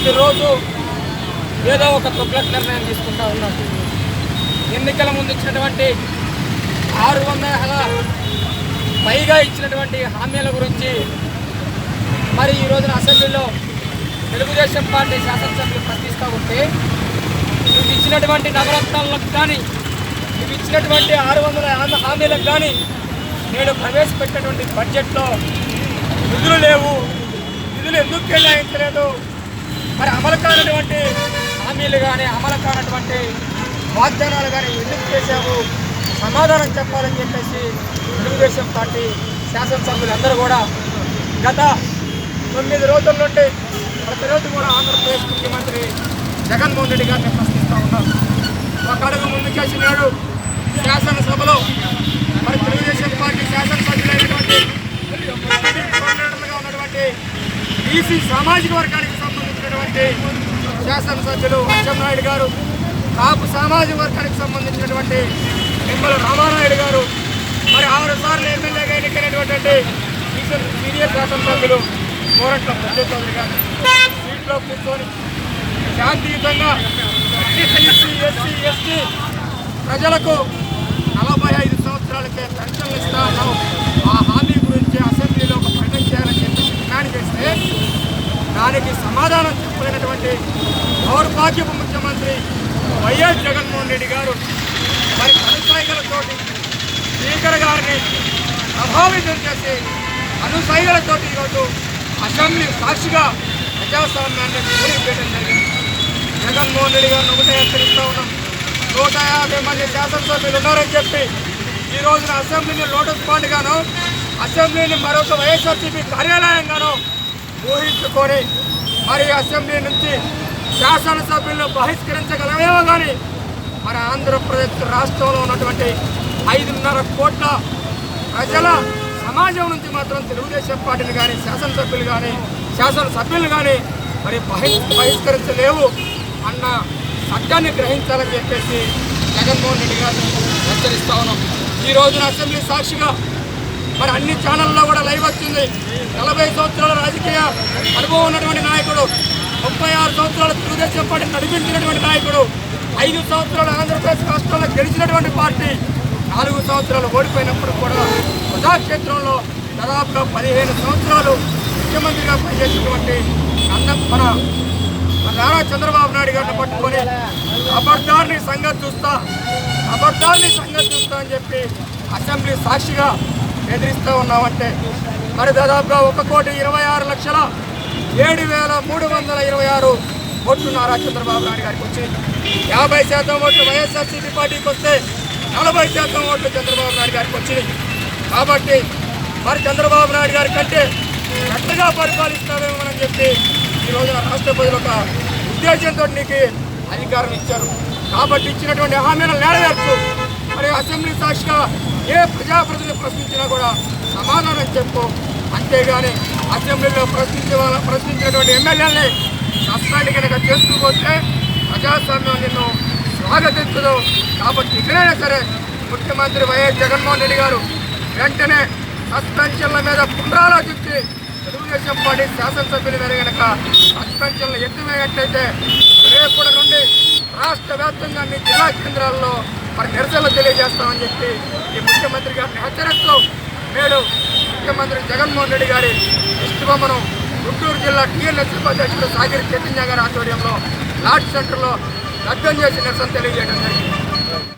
ప్రతిరోజు ఏదో ఒక తుగ్లక్ నిర్ణయం తీసుకుంటా ఉన్నారు ఎన్నికల ముందు ఇచ్చినటువంటి ఆరు వందల పైగా ఇచ్చినటువంటి హామీల గురించి మరి ఈ రోజున అసెంబ్లీలో తెలుగుదేశం పార్టీ శాసనసభ్యులు ప్రశ్నిస్తూ ఉంటే నువ్వు ఇచ్చినటువంటి నవరత్నాలకు కానీ నువ్వు ఇచ్చినటువంటి ఆరు వందల యాభై హామీలకు కానీ నేడు ప్రవేశపెట్టినటువంటి బడ్జెట్లో నిధులు లేవు. నిధులు ఎందుకు కేటాయించలేదు? మరి అమలు కానటువంటి హామీలు కానీ అమలు కానటువంటి వాగ్దానాలు కానీ ఎందుకు చేశాము సమాధానం చెప్పాలని చెప్పేసి తెలుగుదేశం పార్టీ శాసనసభ్యులందరూ కూడా గత తొమ్మిది రోజుల నుండి ప్రతిరోజు కూడా ఆంధ్రప్రదేశ్ ముఖ్యమంత్రి జగన్మోహన్ రెడ్డి గారిని ప్రశ్నిస్తూ ఉన్నారు ఒక అడుగు ముందుకేసి నేడు శాసనసభలో. మరి తెలుగుదేశం పార్టీ శాసనసభ్యులైనటువంటి కోఆర్డినేటర్లుగా ఉన్నటువంటి బీసీ సామాజిక వర్గానికి సంబంధించినటువంటి శాసనసభ్యులు అచ్చెన్నాయుడు గారు కాపు సామాజిక వర్గానికి సంబంధించినటువంటి నిమ్మల రామానాయుడు గారు మరి ఆరు సార్లు ఎమ్మెల్యేగా ఎన్నికైనటువంటి సీనియర్- శాసనసభ్యులు కోరట్ల ప్రత్యేక గారు. సీట్లో కూర్చొని శాంతియుతంగా ఎస్సీ ఎస్సీ ఎస్టీ ప్రజలకు నలభై ఐదు సంవత్సరాలకే పెన్షన్లు ఇస్తా ఉన్నాం ఆ హామీ గురించి అసెంబ్లీలో ఒక ప్రకటన చేయాలని చెప్పి డిమాండ్ చేస్తే దానికి సమాధానం చెప్పలేనటువంటి దౌర్భాగ్యపు ముఖ్యమంత్రి వైఎస్ జగన్మోహన్ రెడ్డి గారు మరి అనుసైగలతోటి స్పీకర్ గారిని ప్రభావితం చేసి అనుసైగలతోటి ఈరోజు అసెంబ్లీ సాక్షిగా ప్రజాస్వామ్యాన్ని కూలిపేయడం జరిగింది. జగన్మోహన్ రెడ్డి గారిని ఒకటే హెచ్చరిస్తూ ఉన్నాం. నూట యాభై మంది శాసనసభ్యులు ఉన్నారని చెప్పి ఈ రోజున అసెంబ్లీని లోటస్ పాండ్గాను అసెంబ్లీని మరొక వైఎస్ఆర్సీపీ కార్యాలయంగాను ఊహించుకొని మరి అసెంబ్లీ నుంచి శాసనసభ్యులను బహిష్కరించగలమేమో కానీ మన ఆంధ్రప్రదేశ్ రాష్ట్రంలో ఉన్నటువంటి ఐదున్నర కోట్ల ప్రజల సమాజం నుంచి మాత్రం తెలుగుదేశం పార్టీని కానీ శాసనసభ్యులు కానీ శాసనసభ్యులు కానీ మరి బహి బహిష్కరించలేవు అన్న సత్యాన్ని గ్రహించాలని చెప్పేసి జగన్మోహన్ రెడ్డి గారు హెచ్చరిస్తా ఉన్నాం. ఈ రోజున అసెంబ్లీ సాక్షిగా మరి అన్ని ఛానల్లో కూడా లైవ్ వచ్చింది. నలభై సంవత్సరాల రాజకీయ అనుభవం ఉన్నటువంటి నాయకుడు ముప్పై ఆరు సంవత్సరాల తెలుగుదేశం పార్టీ నడిపించినటువంటి నాయకుడు ఐదు సంవత్సరాలు ఆంధ్రప్రదేశ్ రాష్ట్రంలో గెలిచినటువంటి పార్టీ నాలుగు సంవత్సరాలు ఓడిపోయినప్పుడు కూడా ప్రజాక్షేత్రంలో దాదాపుగా పదిహేను సంవత్సరాలు ముఖ్యమంత్రిగా పనిచేసినటువంటి అన్న మన నారా చంద్రబాబు నాయుడు గారిని పట్టుకొని అబద్ధాన్ని సంగతి చూస్తా అబద్ధాన్ని సంగతి చూస్తా అని చెప్పి అసెంబ్లీ సాక్షిగా ఎదిరిస్తూ ఉన్నామంటే మరి దాదాపుగా ఒక కోటి ఇరవై ఆరు లక్షల ఏడు వేల మూడు వందల ఇరవై ఆరు ఓట్లు నారా చంద్రబాబు నాయుడు గారికి వచ్చి యాభై శాతం ఓట్లు వైఎస్ఆర్సీపీ పార్టీకి వస్తే నలభై శాతం ఓట్లు చంద్రబాబు నాయుడు గారికి వచ్చింది కాబట్టి మరి చంద్రబాబు నాయుడు గారి కంటే గట్టిగా పరిపాలిస్తామేమో అని చెప్పి ఈ రోజున రాష్ట్ర ప్రజలు ఒక ఉద్దేశంతో నీకు అధికారం ఇచ్చారు. కాబట్టి ఇచ్చినటువంటి హామీలను నెరవేర్చు. మరి అసెంబ్లీ సాక్షిగా ఏ ప్రజాప్రతినిధి ప్రశ్నించినా కూడా సమాధానం చెప్పు. అంతేగాని అసెంబ్లీలో ప్రశ్నించే వాళ్ళ ప్రశ్నించినటువంటి ఎమ్మెల్యేలని సస్పెండ్ కనుక చేస్తూ పోతే ప్రజాస్వామ్యం నిన్ను స్వాగతించదు. కాబట్టి ఇక్కడైనా సరే ముఖ్యమంత్రి వైఎస్ జగన్మోహన్ రెడ్డి గారు వెంటనే సస్పెన్షన్ల మీద పునరాలోచించి తెలుగుదేశం పార్టీ శాసనసభ్యుల మీద కనుక సస్పెన్షన్లు ఎత్తివేయట్లయితే రేపటి నుండి రాష్ట్ర వ్యాప్తంగా అన్ని జిల్లా కేంద్రాల్లో మరి నిరసనలు తెలియజేస్తామని చెప్పి ఈ ముఖ్యమంత్రి గారిని హెచ్చరిస్తూ నేడు ముఖ్యమంత్రి జగన్మోహన్ రెడ్డి గారి ఇష్టబొమ్మను గుంటూరు జిల్లా టీఎన్ఎస్ ఉపాధ్యక్షుడు సాగిరి చైతన్య గారి ఆధ్వర్యంలో లాడ్జ్ సెంటర్లో లగ్నం చేసి నిరసన తెలియజేయడం జరిగింది.